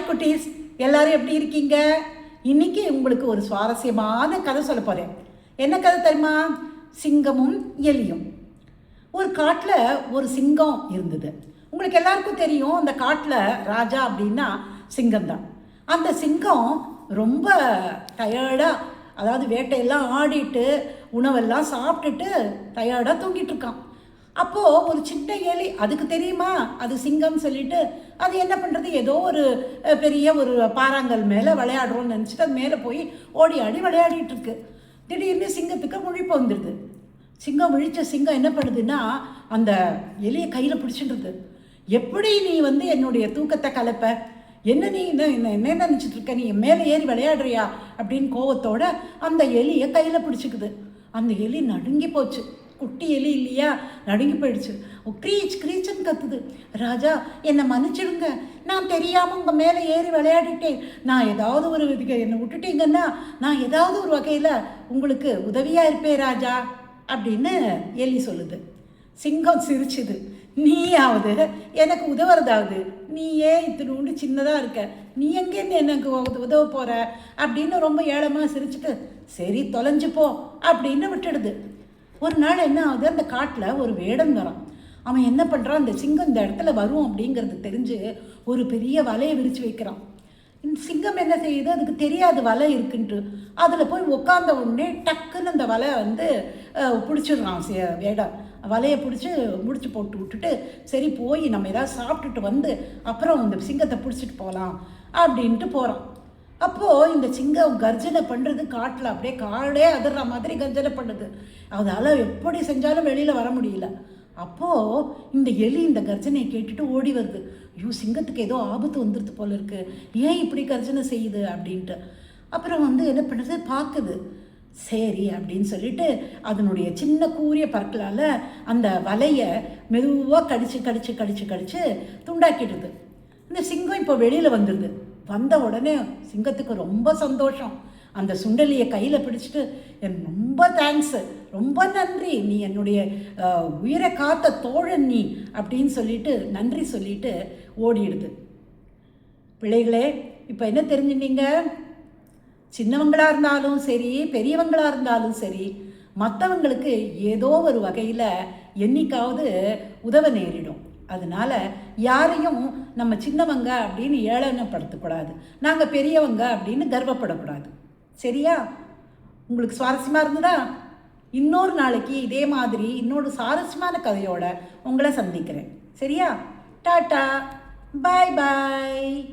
குட்டீஸ். எல்லாரும் எப்படி இருக்கீங்க? இன்னைக்கு உங்களுக்கு ஒரு சுவாரஸ்யமான கதை சொல்ல போகிறேன் என்ன கதை தெரியுமா? சிங்கமும் எலியும். ஒரு காட்டில் ஒரு சிங்கம் இருந்தது. உங்களுக்கு எல்லாருக்கும் தெரியும் அந்த காட்டில் ராஜா அப்படின்னா சிங்கம் தான் அந்த சிங்கம் ரொம்ப டயர்டாக அதாவது வேட்டையெல்லாம் ஆடிட்டு உணவெல்லாம் சாப்பிட்டுட்டு டயர்டாக தூங்கிட்டு இருக்கான். அப்போது ஒரு சின்ன எலி அதுக்கு தெரியுமா? அது சிங்கம் சொல்லிட்டு அது என்ன பண்ணுறது ஏதோ ஒரு பெரிய ஒரு பாறாங்கல் மேலே விளையாடுறோம்னு நினச்சிட்டு அது மேலே போய் ஓடி ஆடி விளையாடிட்டு இருக்கு. திடீர்னு சிங்கத்துக்கு முழிப்பு வந்துடுது சிங்கம் விழிச்ச சிங்கம் என்ன பண்ணுதுன்னா அந்த எலியை கையில் பிடிச்சிடுது எப்படி நீ வந்து என்னுடைய தூக்கத்தை கலப்ப? என்ன நீ என்ன என்ன நினச்சிட்டு இருக்க? நீ மேலே ஏறி விளையாடுறியா? அப்படின்னு கோவத்தோட அந்த எலியை கையில் பிடிச்சிக்குது. அந்த எலி நடுங்கி போச்சு. குட்டி எலி இல்லையா? நடுங்கி போயிடுச்சு. க்ரீச் க்ரீச்சுன்னு கத்துது. ராஜா என்னை மன்னிச்சிடுங்க. நான் தெரியாமல் உங்கள் மேலே ஏறி விளையாடிட்டேன். நான் ஏதாவது ஒரு இதுக்கு என்னை விட்டுட்டீங்கன்னா நான் ஏதாவது ஒரு வகையில் உங்களுக்கு உதவியாக இருப்பேன் ராஜா அப்படின்னு எலி சொல்லுது. சிங்கம் சிரிச்சுது. நீயாவது எனக்கு உதவுறதாவது. நீ ஏன் இத்தினூண்டு சின்னதாக இருக்க. நீ எங்கேருந்து எனக்கு உத- உதவ போகிற அப்படின்னு ரொம்ப ஏழமாக சிரிச்சுட்டு சரி தொலைஞ்சு போ அப்படின்னு விட்டுடுது. ஒரு நாள் என்ன ஆகுது? அந்த காட்டில் ஒரு வேடம் வரான் அவன் என்ன பண்ணுறான் அந்த சிங்கம் இந்த இடத்துல வரும் அப்படிங்கிறது தெரிஞ்சு ஒரு பெரிய வலையை விரித்து வைக்கிறான். இந்த சிங்கம் என்ன செய்யுது? அதுக்கு தெரியாது வலை இருக்குன்ட்டு. அதில் போய் உட்காந்த உடனே டக்குன்னு அந்த வலை வந்து பிடிச்சிடுறான் சே வேடம். வலையை பிடிச்சி முடிச்சு போட்டு விட்டுட்டு சரி போய் நம்ம ஏதாவது சாப்பிட்டுட்டு வந்து அப்புறம் அந்த சிங்கத்தை பிடிச்சிட்டு போகலாம் அப்படின்ட்டு போகிறான் அப்போது இந்த சிங்கம் கர்ஜனை பண்ணுறது காட்டில் அப்படியே காடே அதிர்ற மாதிரி கர்ஜனை பண்ணுது. அதால் எப்படி செஞ்சாலும் வெளியில் வர முடியல. அப்போது இந்த எலி இந்த கர்ஜனையை கேட்டுட்டு ஓடி வருது. ஐயோ சிங்கத்துக்கு ஏதோ ஆபத்து வந்துடுது போல இருக்குது ஏன் இப்படி கர்ஜனை செய்யுது அப்படின்ட்டு. அப்புறம் வந்து என்ன பண்ணுறது பார்க்குது. சரி அப்படின்னு சொல்லிட்டு அதனுடைய சின்ன கூரிய பற்களால் அந்த வலையை மெதுவாக கடிச்சு கடிச்சு கடிச்சு கடிச்சு துண்டாக்கிடுது. இந்த சிங்கம் இப்போ வெளியில் வந்துடுது வந்த உடனே சிங்கத்துக்கு ரொம்ப சந்தோஷம். அந்த சுண்டலியை கையில் பிடிச்சிட்டு என் ரொம்ப தேங்க்ஸ் ரொம்ப நன்றி. நீ என்னுடைய உயிரை காத்த தோழன் நீ. அப்படின்னு சொல்லிட்டு நன்றி சொல்லிட்டு ஓடிடுது. பிள்ளைகளே இப்போ என்ன தெரிஞ்சுட்டீங்க? சின்னவங்களாக இருந்தாலும் சரி பெரியவங்களாக இருந்தாலும் சரி மற்றவங்களுக்கு ஏதோ ஒரு வகையில் என்றைக்காவது உதவ நேரிடும். அதனால யாரையும் நம்ம சின்னவங்க அப்படின்னு ஏளனப்படுத்தக்கூடாது. நாங்கள் பெரியவங்க அப்படின்னு கர்வப்படக்கூடாது. சரியா? உங்களுக்கு சுவாரஸ்யமாக இருந்ததா? இன்னொரு நாளைக்கு இதே மாதிரி இன்னொரு சுவாரஸ்யமான கதையோட உங்களை சந்திக்கிறேன். சரியா? டாட்டா. Bye bye.